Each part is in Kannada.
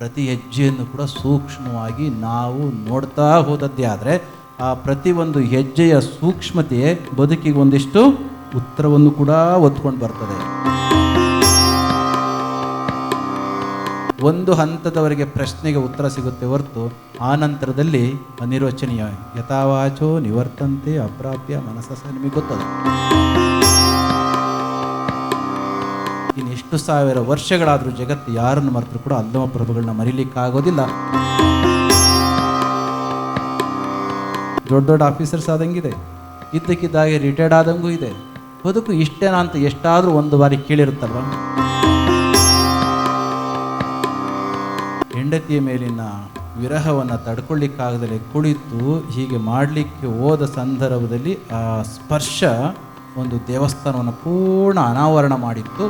ಪ್ರತಿ ಹೆಜ್ಜೆಯನ್ನು ಕೂಡ ಸೂಕ್ಷ್ಮವಾಗಿ ನಾವು ನೋಡ್ತಾ ಹೋದದ್ದೇ ಆದರೆ ಆ ಪ್ರತಿಯೊಂದು ಹೆಜ್ಜೆಯ ಸೂಕ್ಷ್ಮತೆ ಬದುಕಿಗೆ ಒಂದಿಷ್ಟು ಉತ್ತರವನ್ನು ಕೂಡ ಒತ್ಕೊಂಡು ಬರ್ತದೆ. ಒಂದು ಹಂತದವರೆಗೆ ಪ್ರಶ್ನೆಗೆ ಉತ್ತರ ಸಿಗುತ್ತೆ ಹೊರತು ಆ ನಂತರದಲ್ಲಿ ಅನಿರ್ವಚನೀಯ ಯಥಾವಾಚೋ ನಿವರ್ತಂತೆ ಅಪ್ರಾಪ್ಯ ಮನಸ್ಸ ನಿಮಗೆ ಗೊತ್ತದ. ಇನ್ನು ಎಷ್ಟು ಸಾವಿರ ವರ್ಷಗಳಾದರೂ ಜಗತ್ತು ಯಾರನ್ನು ಮರೆತರೂ ಕೂಡ ಅಲ್ಲಮ ಪ್ರಭುಗಳನ್ನ ಮರೀಲಿಕ್ಕಾಗೋದಿಲ್ಲ. ದೊಡ್ಡ ದೊಡ್ಡ ಆಫೀಸರ್ಸ್ ಆದಂಗಿದೆ. ಇದ್ದಕ್ಕಿದ್ದಾಗೆ ರಿಟೈರ್ಡ್ ಆದಂಗೂ ಇದೆ. ಬದುಕು ಇಷ್ಟೇನಾ ಅಂತ ಎಷ್ಟಾದರೂ ಒಂದು ಬಾರಿ ಕೇಳಿರುತ್ತಲ್ವ? ಹೆಂಡತಿಯ ಮೇಲಿನ ವಿರಹವನ್ನು ತಡ್ಕೊಳ್ಳಿಕ್ಕಾಗದಲೇ ಕುಳಿತು ಹೀಗೆ ಮಾಡಲಿಕ್ಕೆ ಹೋದ ಸಂದರ್ಭದಲ್ಲಿ ಆ ಸ್ಪರ್ಶ ಒಂದು ದೇವಸ್ಥಾನವನ್ನು ಪೂರ್ಣ ಅನಾವರಣ ಮಾಡಿತ್ತು.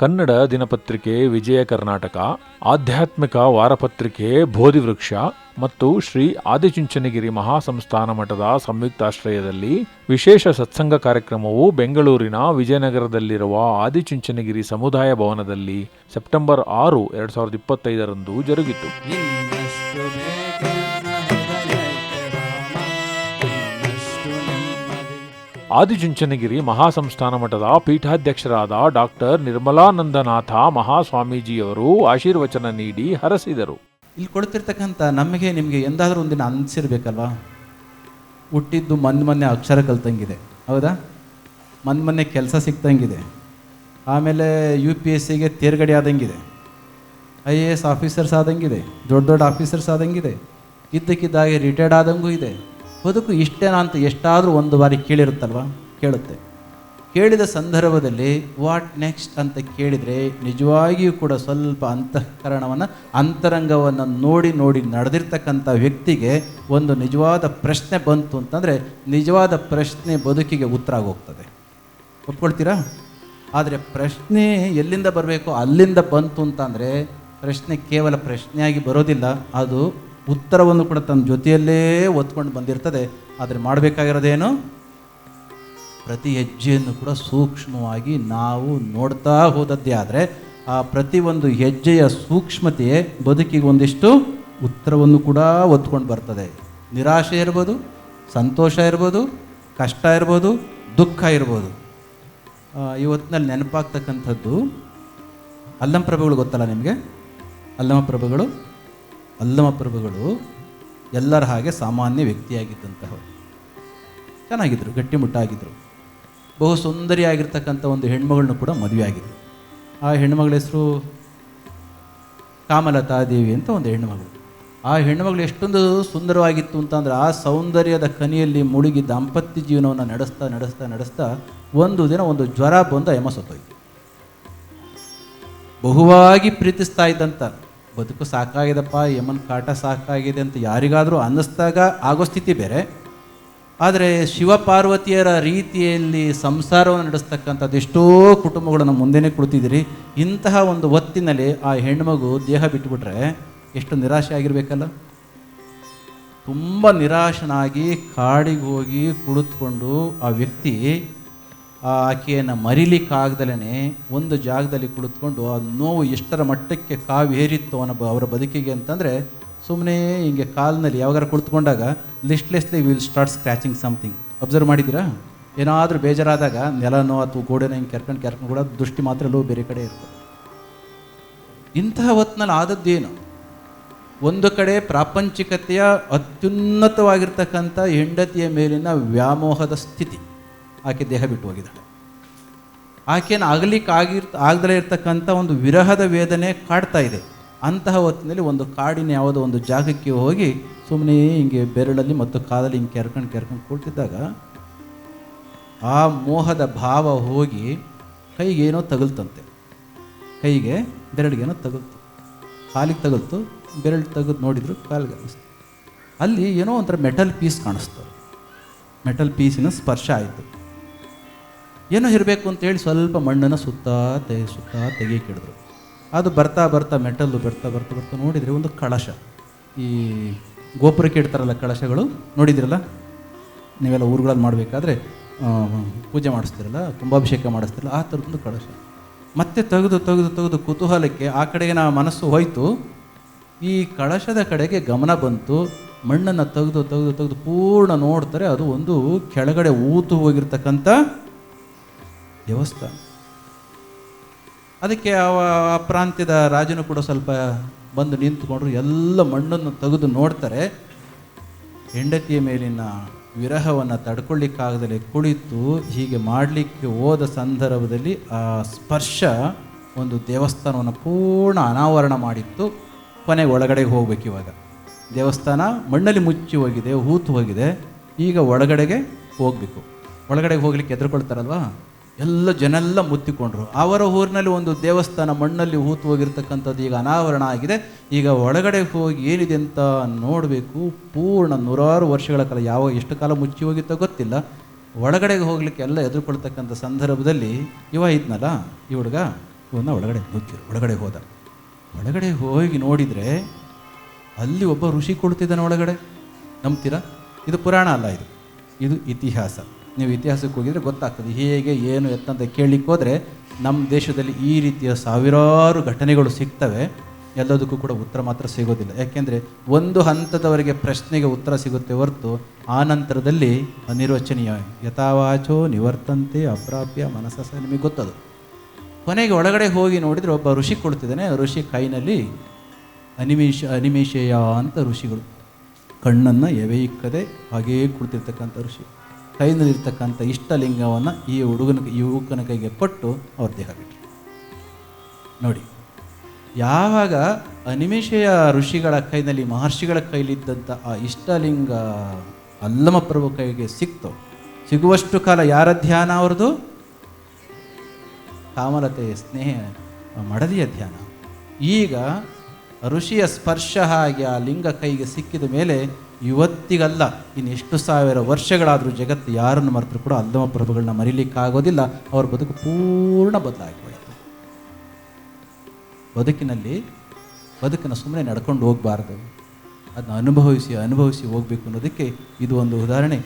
ಕನ್ನಡ ದಿನಪತ್ರಿಕೆ ವಿಜಯ ಕರ್ನಾಟಕ, ಆಧ್ಯಾತ್ಮಿಕ ವಾರಪತ್ರಿಕೆ ಬೋಧಿವೃಕ್ಷ ಮತ್ತು ಶ್ರೀ ಆದಿಚುಂಚನಗಿರಿ ಮಹಾಸಂಸ್ಥಾನ ಮಠದ ಸಂಯುಕ್ತಾಶ್ರಯದಲ್ಲಿ ವಿಶೇಷ ಸತ್ಸಂಗ ಕಾರ್ಯಕ್ರಮವು ಬೆಂಗಳೂರಿನ ವಿಜಯನಗರದಲ್ಲಿರುವ ಆದಿಚುಂಚನಗಿರಿ ಸಮುದಾಯ ಭವನದಲ್ಲಿ ಸೆಪ್ಟೆಂಬರ್ ಆರು, ಎರಡು ಸಾವಿರದ ಇಪ್ಪತ್ತೈದರಂದು ಜರುಗಿತು. ಆದಿಚುಂಚನಗಿರಿ ಮಹಾಸಂಸ್ಥಾನ ಮಠದ ಪೀಠಾಧ್ಯಕ್ಷರಾದ ಡಾಕ್ಟರ್ ನಿರ್ಮಲಾನಂದನಾಥ ಮಹಾಸ್ವಾಮೀಜಿಯವರು ಆಶೀರ್ವಚನ ನೀಡಿ ಹರಸಿದರು. ಇಲ್ಲಿ ಕೊಡ್ತಿರ್ತಕ್ಕಂಥ ನಮಗೆ ನಿಮಗೆ ಎಂದಾದರೂ ಒಂದಿನ ಅನಿಸಿರ್ಬೇಕಲ್ವಾ? ಹುಟ್ಟಿದ್ದು ಮೊನ್ನೆ ಮೊನ್ನೆ ಅಕ್ಷರ ಕಲ್ತಂಗಿದೆ ಹೌದಾ? ಮೊನ್ನೆ ಮೊನ್ನೆ ಕೆಲಸ ಸಿಕ್ತಂಗಿದೆ. ಆಮೇಲೆ ಯು ಪಿ ಎಸ್ ಸಿಗೆ ತೇರ್ಗಡೆ ಆದಂಗಿದೆ. ಐ ಎ ಎಸ್ ಆಫೀಸರ್ಸ್ ಆದಂಗಿದೆ. ದೊಡ್ಡ ದೊಡ್ಡ ಆಫೀಸರ್ಸ್ ಆದಂಗಿದೆ. ಇದ್ದಕ್ಕಿದ್ದಾಗೆ ರಿಟೈರ್ಡ್ ಆದಂಗೂ ಇದೆ. ಬದುಕು ಇಷ್ಟೇನಾ ಅಂತ ಎಷ್ಟಾದರೂ ಒಂದು ಬಾರಿ ಕೇಳಿರುತ್ತಲ್ವ? ಕೇಳುತ್ತೆ. ಕೇಳಿದ ಸಂದರ್ಭದಲ್ಲಿ, ವಾಟ್ ನೆಕ್ಸ್ಟ್? ಅಂತ ಕೇಳಿದರೆ ನಿಜವಾಗಿಯೂ ಕೂಡ ಸ್ವಲ್ಪ ಅಂತಃಕರಣವನ್ನು, ಅಂತರಂಗವನ್ನು ನೋಡಿ ನೋಡಿ ನಡೆದಿರ್ತಕ್ಕಂಥ ವ್ಯಕ್ತಿಗೆ ಒಂದು ನಿಜವಾದ ಪ್ರಶ್ನೆ ಬಂತು ಅಂತಂದರೆ ನಿಜವಾದ ಪ್ರಶ್ನೆ ಬದುಕಿಗೆ ಉತ್ತರ ಆಗೋಗ್ತದೆ. ಒಪ್ಕೊಳ್ತೀರಾ? ಆದರೆ ಪ್ರಶ್ನೆ ಎಲ್ಲಿಂದ ಬರಬೇಕು ಅಲ್ಲಿಂದ ಬಂತು ಅಂತಂದರೆ ಪ್ರಶ್ನೆ ಕೇವಲ ಪ್ರಶ್ನೆಯಾಗಿ ಬರೋದಿಲ್ಲ. ಅದು ಉತ್ತರವನ್ನು ಕೂಡ ತನ್ನ ಜೊತೆಯಲ್ಲೇ ಒತ್ಕೊಂಡು ಬಂದಿರ್ತದೆ. ಆದರೆ ಮಾಡಬೇಕಾಗಿರೋದೇನು? ಪ್ರತಿ ಹೆಜ್ಜೆಯನ್ನು ಕೂಡ ಸೂಕ್ಷ್ಮವಾಗಿ ನಾವು ನೋಡ್ತಾ ಹೋದದ್ದೇ ಆದರೆ ಆ ಪ್ರತಿಯೊಂದು ಹೆಜ್ಜೆಯ ಸೂಕ್ಷ್ಮತೆಯೇ ಬದುಕಿಗೆ ಒಂದಿಷ್ಟು ಉತ್ತರವನ್ನು ಕೂಡ ಒತ್ಕೊಂಡು ಬರ್ತದೆ. ನಿರಾಶೆ ಇರ್ಬೋದು, ಸಂತೋಷ ಇರ್ಬೋದು, ಕಷ್ಟ ಇರ್ಬೋದು, ದುಃಖ ಇರ್ಬೋದು. ಇವತ್ತಿನಲ್ಲಿ ನೆನಪಾಗ್ತಕ್ಕಂಥದ್ದು ಅಲ್ಲಮ ಪ್ರಭುಗಳು ಗೊತ್ತಲ್ಲ ನಿಮಗೆ? ಅಲ್ಲಮ ಪ್ರಭುಗಳು ಅಲ್ಲಮ ಪ್ರಭುಗಳು ಎಲ್ಲರ ಹಾಗೆ ಸಾಮಾನ್ಯ ವ್ಯಕ್ತಿಯಾಗಿದ್ದಂತಹವರು. ಚೆನ್ನಾಗಿದ್ದರು ಗಟ್ಟಿಮುಟ್ಟಾಗಿದ್ದರು ಬಹು ಸುಂದರಿಯಾಗಿರ್ತಕ್ಕಂಥ ಒಂದು ಹೆಣ್ಮಗಳನ್ನು ಕೂಡ ಮದುವೆ ಆಗಿದ್ದರು ಆ ಹೆಣ್ಮಗಳ ಹೆಸರು ಕಾಮಲತಾ ದೇವಿ ಅಂತ ಒಂದು ಹೆಣ್ಮಗಳು. ಆ ಹೆಣ್ಮಗಳು ಎಷ್ಟೊಂದು ಸುಂದರವಾಗಿತ್ತು ಅಂತಂದ್ರೆ ಆ ಸೌಂದರ್ಯದ ಕನಿಯಲ್ಲಿ ಮುಳುಗಿ ದಾಂಪತ್ಯ ಜೀವನವನ್ನು ನಡೆಸ್ತಾ ನಡೆಸ್ತಾ ನಡೆಸ್ತಾ ಒಂದು ದಿನ ಒಂದು ಜ್ವರ ಬಂದು ಯಮ ಸತ್ತೋಯ್ತು. ಬಹುವಾಗಿ ಪ್ರೀತಿಸ್ತಾ ಇದ್ದಂತ ಬದುಕು ಸಾಕಾಗಿದೆಪ್ಪ, ಯಮನ್ ಕಾಟ ಸಾಕಾಗಿದೆ ಅಂತ ಯಾರಿಗಾದರೂ ಅನ್ನಿಸ್ದಾಗ ಆಗೋ ಸ್ಥಿತಿ ಬೇರೆ. ಆದರೆ ಶಿವಪಾರ್ವತಿಯರ ರೀತಿಯಲ್ಲಿ ಸಂಸಾರವನ್ನು ನಡೆಸ್ತಕ್ಕಂಥದ್ದು ಎಷ್ಟೋ ಕುಟುಂಬಗಳನ್ನು ಮುಂದೆನೇ ಕುಳಿತಿದ್ದೀರಿ. ಇಂತಹ ಒಂದು ಹೊತ್ತಿನಲ್ಲಿ ಆ ಹೆಣ್ಮಗು ದೇಹ ಬಿಟ್ಟುಬಿಟ್ರೆ ಎಷ್ಟು ನಿರಾಶೆ ಆಗಿರಬೇಕಲ್ಲ. ತುಂಬ ನಿರಾಶನಾಗಿ ಕಾಡಿಗೆ ಹೋಗಿ ಕುಳಿತುಕೊಂಡು ಆ ವ್ಯಕ್ತಿ ಆ ಆಕೆಯನ್ನು ಮರಿಲಿಕ್ಕಾಗ್ದಲೇ ಒಂದು ಜಾಗದಲ್ಲಿ ಕುಳಿತುಕೊಂಡು ಆ ನೋವು ಎಷ್ಟರ ಮಟ್ಟಕ್ಕೆ ಕಾವೇರಿತ್ತು ಅನ್ನೋ ಅವರ ಬದುಕಿಗೆ ಅಂತಂದರೆ ಸುಮ್ಮನೆ ಹಿಂಗೆ ಕಾಲಿನಲ್ಲಿ ಯಾವಾಗಾರು ಕುಳಿತುಕೊಂಡಾಗ listlessly will start scratching something. Observe ಮಾಡಿದ್ದೀರಾ? ಏನಾದರೂ ಬೇಜಾರಾದಾಗ ನೆಲನೋ ಅಥವಾ ಗೋಡೆನೋ ಹಿಂಗೆ ಕೆರ್ಕೊಂಡು ಕೆರ್ಕೊಂಡು ಕೂಡ ದೃಷ್ಟಿ ಮಾತ್ರ ಲೋ ಬೇರೆ ಕಡೆ ಇರ್ತದೆ. ಇಂತಹ ಹೊತ್ತಿನಲ್ಲಿ ಆದದ್ದೇನು? ಒಂದು ಕಡೆ ಪ್ರಾಪಂಚಿಕತೆಯ ಅತ್ಯುನ್ನತವಾಗಿರ್ತಕ್ಕಂಥ ಹೆಂಡತಿಯ ಮೇಲಿನ ವ್ಯಾಮೋಹದ ಸ್ಥಿತಿ. ಆಕೆ ದೇಹ ಬಿಟ್ಟು ಹೋಗಿದ್ದಾಳೆ. ಆಕೆಯನ್ನು ಆಗಲಿಕ್ಕೆ ಆಗಿರ್ ಆಗದಲೇ ಇರ್ತಕ್ಕಂಥ ಒಂದು ವಿರಹದ ವೇದನೆ ಕಾಡ್ತಾ ಇದೆ. ಅಂತಹ ಹೊತ್ತಿನಲ್ಲಿ ಒಂದು ಕಾಡಿನ ಯಾವುದೋ ಒಂದು ಜಾಗಕ್ಕೆ ಹೋಗಿ ಸುಮ್ಮನೆ ಹಿಂಗೆ ಬೆರಳಲ್ಲಿ ಮತ್ತು ಕಾಲಲ್ಲಿ ಹಿಂಗೆ ಕೆರ್ಕೊಂಡು ಕೆರ್ಕೊಂಡು ಕೂಳ್ತಿದ್ದಾಗ ಆ ಮೋಹದ ಭಾವ ಹೋಗಿ ಕೈಗೆ ಏನೋ ತಗಲ್ತಂತೆ. ಕೈಗೆ ಬೆರಳಿಗೇನೋ ತಗಲ್ತು. ಕಾಲಿಗೆ ತಗಲ್ತು, ಬೆರಳು ತೆಗೆದು ನೋಡಿದ್ರು ಕಾಲಿಗೆ ಅಲ್ಲಿ ಏನೋ ಒಂಥರ ಮೆಟಲ್ ಪೀಸ್ ಕಾಣಿಸ್ತು. ಮೆಟಲ್ ಪೀಸಿನ ಸ್ಪರ್ಶ ಆಯಿತು. ಏನೋ ಇರಬೇಕು ಅಂತೇಳಿ ಸ್ವಲ್ಪ ಮಣ್ಣನ್ನು ಸುತ್ತ ತೆಗೆ, ಸುತ್ತ ತೆಗಿಯಕ್ಕಿಡಿದ್ರು ಅದು ಬರ್ತಾ ಬರ್ತಾ ಮೆಟಲ್ಲು ಬರ್ತಾ ಬರ್ತಾ ಬರ್ತಾ ನೋಡಿದರೆ ಒಂದು ಕಳಶ. ಈ ಗೋಪುರಕ್ಕೆ ಇಡ್ತಾರಲ್ಲ ಕಳಶಗಳು, ನೋಡಿದಿರಲ್ಲ? ನೀವೆಲ್ಲ ಊರುಗಳಲ್ಲಿ ಮಾಡಬೇಕಾದ್ರೆ ಪೂಜೆ ಮಾಡಿಸ್ತಿರಲ್ಲ ಅಭಿಷೇಕ ಮಾಡಿಸ್ತಿರಲ್ಲ, ಆ ಥರದ್ದು ಕಳಶ. ಮತ್ತೆ ತೆಗೆದು ತೆಗೆದು ತೆಗೆದು ಕುತೂಹಲಕ್ಕೆ ಆ ಕಡೆಗೆ ನಾ ಮನಸ್ಸು ಹೋಯಿತು. ಈ ಕಳಶದ ಕಡೆಗೆ ಗಮನ ಬಂತು. ಮಣ್ಣನ್ನು ತೆಗೆದು ತೆಗೆದು ತೆಗೆದು ಪೂರ್ಣ ನೋಡ್ತಾರೆ. ಅದು ಒಂದು ಕೆಳಗಡೆ ಊತು ಹೋಗಿರ್ತಕ್ಕಂಥ ದೇವಸ್ಥಾನ. ಅದಕ್ಕೆ ಆ ಪ್ರಾಂತ್ಯದ ರಾಜನು ಕೂಡ ಸ್ವಲ್ಪ ಬಂದು ನಿಂತುಕೊಂಡ್ರು, ಎಲ್ಲ ಮಣ್ಣನ್ನು ತೆಗೆದು ನೋಡ್ತಾರೆ. ಹೆಂಡತಿಯ ಮೇಲಿನ ವಿರಹವನ್ನು ತಡ್ಕೊಳ್ಳಿಕ್ಕಾಗದಲೇ ಕುಳಿತು ಹೀಗೆ ಮಾಡಲಿಕ್ಕೆ ಹೋದ ಸಂದರ್ಭದಲ್ಲಿ ಆ ಸ್ಪರ್ಶ ಒಂದು ದೇವಸ್ಥಾನವನ್ನು ಪೂರ್ಣ ಅನಾವರಣ ಮಾಡಿತ್ತು. ಕೊನೆಗೆ ಒಳಗಡೆಗೆ ಹೋಗ್ಬೇಕು ಇವಾಗ. ದೇವಸ್ಥಾನ ಮಣ್ಣಲ್ಲಿ ಮುಚ್ಚಿ ಹೋಗಿದೆ, ಹೂತು ಹೋಗಿದೆ. ಈಗ ಒಳಗಡೆಗೆ ಹೋಗಬೇಕು. ಒಳಗಡೆಗೆ ಹೋಗ್ಲಿಕ್ಕೆ ಎದುರುಕೊಳ್ತಾರಲ್ವಾ ಎಲ್ಲ ಜನೆಲ್ಲ ಮುತ್ತಿಕೊಂಡ್ರು. ಅವರ ಊರಿನಲ್ಲಿ ಒಂದು ದೇವಸ್ಥಾನ ಮಣ್ಣಲ್ಲಿ ಹೂತು ಹೋಗಿರ್ತಕ್ಕಂಥದ್ದು ಈಗ ಅನಾವರಣ ಆಗಿದೆ. ಈಗ ಒಳಗಡೆ ಹೋಗಿ ಏನಿದೆ ಅಂತ ನೋಡಬೇಕು. ಪೂರ್ಣ ನೂರಾರು ವರ್ಷಗಳ ಕಾಲ, ಯಾವ ಎಷ್ಟು ಕಾಲ ಮುಚ್ಚಿ ಹೋಗಿತ್ತೋ ಗೊತ್ತಿಲ್ಲ. ಒಳಗಡೆಗೆ ಹೋಗ್ಲಿಕ್ಕೆ ಎಲ್ಲ ಎದುರುಕೊಳ್ತಕ್ಕಂಥ ಸಂದರ್ಭದಲ್ಲಿ, ಇವ ಇದ್ನಲ್ಲ, ಈ ಹುಡುಗ ಇವನ್ನ ಒಳಗಡೆ ನುಗ್ಗಿರು. ಒಳಗಡೆ ಹೋದ. ಒಳಗಡೆ ಹೋಗಿ ನೋಡಿದರೆ, ಅಲ್ಲಿ ಒಬ್ಬ ಋಷಿ ಕೊಡ್ತಿದ್ದಾನೆ ಒಳಗಡೆ. ನಂಬ್ತೀರಾ? ಇದು ಪುರಾಣ ಅಲ್ಲ ಇದು. ಇದು ಇತಿಹಾಸ. ನೀವು ಇತಿಹಾಸಕ್ಕೆ ಹೋಗಿದರೆ ಗೊತ್ತಾಗ್ತದೆ. ಹೇಗೆ, ಏನು, ಎತ್ತಂತ ಕೇಳಲಿಕ್ಕೆ ಹೋದರೆ ನಮ್ಮ ದೇಶದಲ್ಲಿ ಈ ರೀತಿಯ ಸಾವಿರಾರು ಘಟನೆಗಳು ಸಿಗ್ತವೆ. ಎಲ್ಲದಕ್ಕೂ ಕೂಡ ಉತ್ತರ ಮಾತ್ರ ಸಿಗೋದಿಲ್ಲ. ಯಾಕೆಂದರೆ ಒಂದು ಹಂತದವರೆಗೆ ಪ್ರಶ್ನೆಗೆ ಉತ್ತರ ಸಿಗುತ್ತೆ ಹೊರತು ಆ ನಂತರದಲ್ಲಿ ಅನಿರ್ವಚನೀಯ ಯಥಾವಾಚೋ ನಿವರ್ತಂತೆ ಅಪ್ರಾಪ್ಯ ಮನಸ್ಸ ನಿಮಗೆ ಗೊತ್ತದು. ಕೊನೆಗೆ ಒಳಗಡೆ ಹೋಗಿ ನೋಡಿದರೆ ಒಬ್ಬ ಋಷಿ ಕೊಡ್ತಿದ್ದಾನೆ ಋಷಿ ಕೈನಲ್ಲಿ ಅನಿಮೇಷ ಅನಿಮೇಶಯ ಅಂತ ಋಷಿಗಳು. ಕಣ್ಣನ್ನು ಎವೆಯಿಕ್ಕದೆ ಹಾಗೇ ಕುಳಿತಿರ್ತಕ್ಕಂಥ ಋಷಿ. ಕೈನಲ್ಲಿರ್ತಕ್ಕಂಥ ಇಷ್ಟಲಿಂಗವನ್ನು ಈ ಹುಡುಗನ ಯುವಕನ ಕೈಗೆ ಕೊಟ್ಟು ಅವ್ರ ದೇಹ ಬಿಟ್ಟರು ನೋಡಿ, ಯಾವಾಗ ಅನಿಮೇಷೆಯ ಋಷಿಗಳ ಕೈನಲ್ಲಿ ಮಹರ್ಷಿಗಳ ಕೈಲಿದ್ದಂಥ ಆ ಇಷ್ಟಲಿಂಗ ಅಲ್ಲಮ ಪ್ರಭು ಕೈಗೆ ಸಿಕ್ತೋ, ಸಿಗುವಷ್ಟು ಕಾಲ ಯಾರ ಧ್ಯಾನ ಅವ್ರದ್ದು? ಕಾಮಲತೆ ಸ್ನೇಹ ಮಡದಿಯ ಧ್ಯಾನ. ಈಗ ಋಷಿಯ ಸ್ಪರ್ಶ ಹಾಗೆ ಆ ಲಿಂಗ ಕೈಗೆ ಸಿಕ್ಕಿದ ಮೇಲೆ ಇವತ್ತಿಗಲ್ಲ, ಇನ್ನು ಎಷ್ಟು ಸಾವಿರ ವರ್ಷಗಳಾದರೂ ಜಗತ್ತು ಯಾರನ್ನು ಮರೆತರೂ ಕೂಡ ಅಲ್ಲಮ ಪ್ರಭುಗಳನ್ನ ಮರಿಲಿಕ್ಕಾಗೋದಿಲ್ಲ. ಅವ್ರ ಬದುಕು ಪೂರ್ಣ ಬದಲಾಗಿ ಹೋಯಿತು ಬದುಕಿನಲ್ಲಿ ಬದುಕನ್ನು ಸುಮ್ಮನೆ ನಡ್ಕೊಂಡು ಹೋಗಬಾರ್ದು. ಅದನ್ನ ಅನುಭವಿಸಿ ಅನುಭವಿಸಿ ಹೋಗಬೇಕು ಅನ್ನೋದಕ್ಕೆ ಇದು ಒಂದು ಉದಾಹರಣೆ.